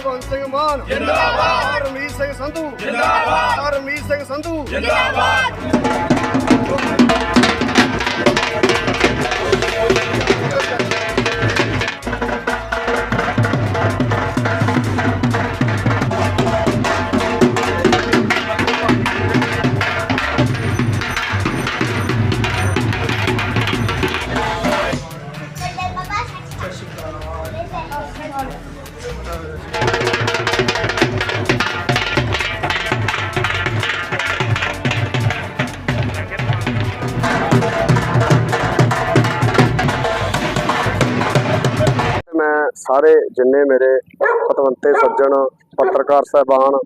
ਭਗਵੰਤ ਸਿੰਘ ਮਾਨ। ਜਿੰਦਾਬਾਦ। ਰਮੀਤ ਸਿੰਘ ਸੰਧੂ। ਜਿੰਦਾਬਾਦ। ਰਮੀਤ ਸਿੰਘ ਸੰਧੂ। ਮੈਂ ਸਾਰੇ ਜਿੰਨੇ ਮੇਰੇ ਪਤਵੰਤੇ ਸੱਜਣ, ਪੱਤਰਕਾਰ ਸਹਿਬਾਨ,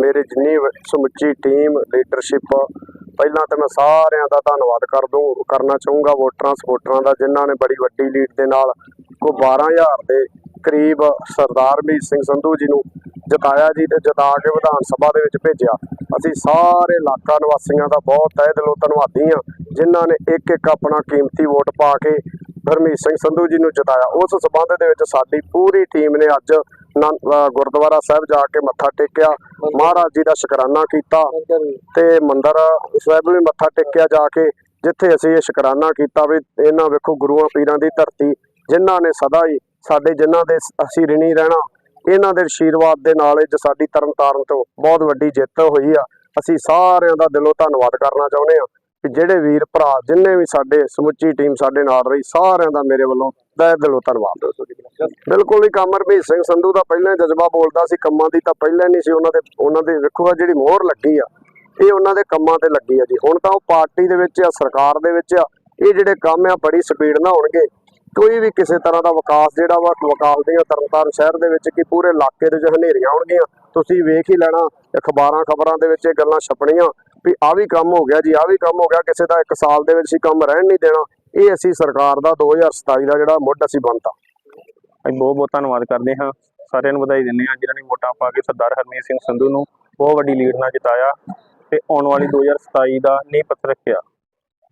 ਮੇਰੀ ਜਿੰਨੀ ਸਮੁੱਚੀ ਟੀਮ ਲੀਡਰਸ਼ਿਪ ਪਹਿਲਾਂ ਤਾਂ ਮੈਂ ਸਾਰਿਆਂ ਦਾ ਧੰਨਵਾਦ ਕਰ ਦੂੰ, ਕਰਨਾ ਚਾਹੂੰਗਾ ਵੋਟਰਾਂ ਸਪੋਰਟਰਾਂ ਦਾ, ਜਿਨ੍ਹਾਂ ਨੇ ਬੜੀ ਵੱਡੀ ਲੀਡ ਦੇ ਨਾਲ ਕੋ 12000 ਦੇ ਕਰੀਬ ਸਰਦਾਰ ਮੀਤ ਸਿੰਘ ਸੰਧੂ ਜੀ ਨੂੰ ਜਿਤਾਇਆ ਜੀ ਤੇ ਜਿਤਾ ਕੇ ਵਿਧਾਨ ਸਭਾ ਦੇ ਵਿੱਚ ਭੇਜਿਆ। ਅਸੀਂ ਸਾਰੇ ਇਲਾਕਾ ਨਿਵਾਸੀਆਂ ਦਾ ਬਹੁਤ ਤਹਿ ਦਿਲੋਂ ਧੰਨਵਾਦੀ ਹਾਂ, ਜਿਨ੍ਹਾਂ ਨੇ ਇੱਕ ਇੱਕ ਆਪਣਾ ਕੀਮਤੀ ਵੋਟ ਪਾ ਕੇ ਹਰਮੀਤ ਸਿੰਘ ਸੰਧੂ ਜੀ ਨੂੰ ਜਿਤਾਇਆ। ਉਸ ਸਬੰਧ ਦੇ ਵਿੱਚ ਸਾਡੀ ਪੂਰੀ ਟੀਮ ਨੇ ਅੱਜ ਗੁਰਦੁਆਰਾ ਸਾਹਿਬ ਜਾ ਕੇ ਮੱਥਾ ਟੇਕਿਆ। ਮਹਾਰਾਜ ਜੀ ਦਾ ਸ਼ੁਕਰਾਨਾ ਕੀਤਾ ਤੇ ਮੰਦਿਰ ਸਾਹਿਬ ਵੀ ਮੱਥਾ ਟੇਕਿਆ ਜਾ ਕੇ ਜਿੱਥੇ ਅਸੀਂ ਇਹ ਸ਼ੁਕਰਾਨਾ ਕੀਤਾ ਵੀ ਇਹਨਾਂ ਵੇਖੋ ਗੁਰੂਆਂ ਪੀਰਾਂ ਦੀ ਧਰਤੀ ਜਿਨ੍ਹਾਂ ਨੇ ਸਦਾ ਹੀ ਸਾਡੇ ਜਿਨ੍ਹਾਂ ਦੇ ਅਸੀਂ ਰਿਣੀ ਰਹਿਣਾ ਇਹਨਾਂ ਦੇ ਆਸ਼ੀਰਵਾਦ ਦੇ ਨਾਲ ਅੱਜ ਸਾਡੀ ਤਰਨਤਾਰਨ ਤੋਂ ਬਹੁਤ ਵੱਡੀ ਜਿੱਤ ਹੋਈ ਆ। ਅਸੀਂ ਸਾਰਿਆਂ ਦਾ ਦਿਲੋਂ ਧੰਨਵਾਦ ਕਰਨਾ ਚਾਹੁੰਦੇ ਆ ਕਿ ਜਿਹੜੇ ਵੀਰ ਭਰਾ ਜਿੰਨੇ ਵੀ ਸਾਡੇ ਸਮੁੱਚੀ ਟੀਮ ਸਾਡੇ ਨਾਲ ਰਹੀ, ਸਾਰਿਆਂ ਦਾ ਮੇਰੇ ਵੱਲੋਂ ਤਹਿ ਦਿਲੋਂ ਧੰਨਵਾਦ। ਬਿਲਕੁਲ ਹੀ ਕੰਮ ਸਿੰਘ ਸੰਧੂ ਦਾ ਪਹਿਲਾਂ ਜਜ਼ਬਾ ਬੋਲਦਾ ਸੀ, ਕੰਮਾਂ ਦੀ ਤਾਂ ਪਹਿਲਾਂ ਨਹੀਂ ਸੀ, ਉਹਨਾਂ ਦੇ ਉਹਨਾਂ ਦੇ ਵੇਖੋ ਜਿਹੜੀ ਮੋਹਰ ਲੱਗੀ ਆ, ਇਹ ਉਹਨਾਂ ਦੇ ਕੰਮਾਂ ਤੇ ਲੱਗੀ ਆ ਜੀ। ਹੁਣ ਤਾਂ ਉਹ ਪਾਰਟੀ ਦੇ ਵਿੱਚ ਆ, ਸਰਕਾਰ ਦੇ ਵਿੱਚ ਆ, ਇਹ ਜਿਹੜੇ ਕੰਮ ਆ, ਬੜੀ ਸਪੀਡ ਨਾਲ ਹੋਣਗੇ। ਕੋਈ ਵੀ ਕਿਸੇ ਤਰ੍ਹਾਂ ਦਾ ਵਿਕਾਸ ਜਿਹੜਾ ਵਾ ਵਿਕਾਸ ਦੀਆਂ ਤਰਨਤਾਰਨ ਸ਼ਹਿਰ ਦੇ ਵਿੱਚ ਕਿ ਪੂਰੇ ਇਲਾਕੇ ਦੇ ਵਿੱਚ ਹਨੇਰੀਆਂ ਆਉਣਗੀਆਂ, ਤੁਸੀਂ ਵੇਖ ਹੀ ਲੈਣਾ, ਅਖਬਾਰਾਂ ਖਬਰਾਂ ਦੇ ਵਿੱਚ ਇਹ ਗੱਲਾਂ ਛਪਣੀਆਂ। ਵੀ ਆ ਵੀ ਕੰਮ ਹੋ ਗਿਆ ਜੀ ਆ ਵੀ ਕੰਮ ਹੋ ਗਿਆ, ਕਿਸੇ ਦਾ ਇੱਕ ਸਾਲ ਦੇ ਵਿੱਚ ਅਸੀਂ ਕੰਮ ਰਹਿਣ ਨਹੀਂ ਦੇਣਾ। ਇਹ ਅਸੀਂ ਸਰਕਾਰ ਦਾ 2027 ਦਾ ਜਿਹੜਾ ਮੁੱਢ ਅਸੀਂ ਬੰਨਤਾ ਅਸੀਂ ਬਹੁਤ ਬਹੁਤ ਧੰਨਵਾਦ ਕਰਦੇ ਹਾਂ। ਸਾਰਿਆਂ ਨੂੰ ਵਧਾਈ ਦਿੰਦੇ ਹਾਂ, ਜਿਨ੍ਹਾਂ ਨੇ ਵੋਟਾਂ ਪਾ ਕੇ ਸਰਦਾਰ ਹਰਮੀਤ ਸਿੰਘ ਸੰਧੂ ਨੂੰ ਬਹੁਤ ਵੱਡੀ ਲੀਡ ਨਾਲ ਜਿਤਾਇਆ ਤੇ ਆਉਣ ਵਾਲੀ 2027 ਦਾ ਨੀਂਹ ਪੱਥਰ ਰੱਖਿਆ।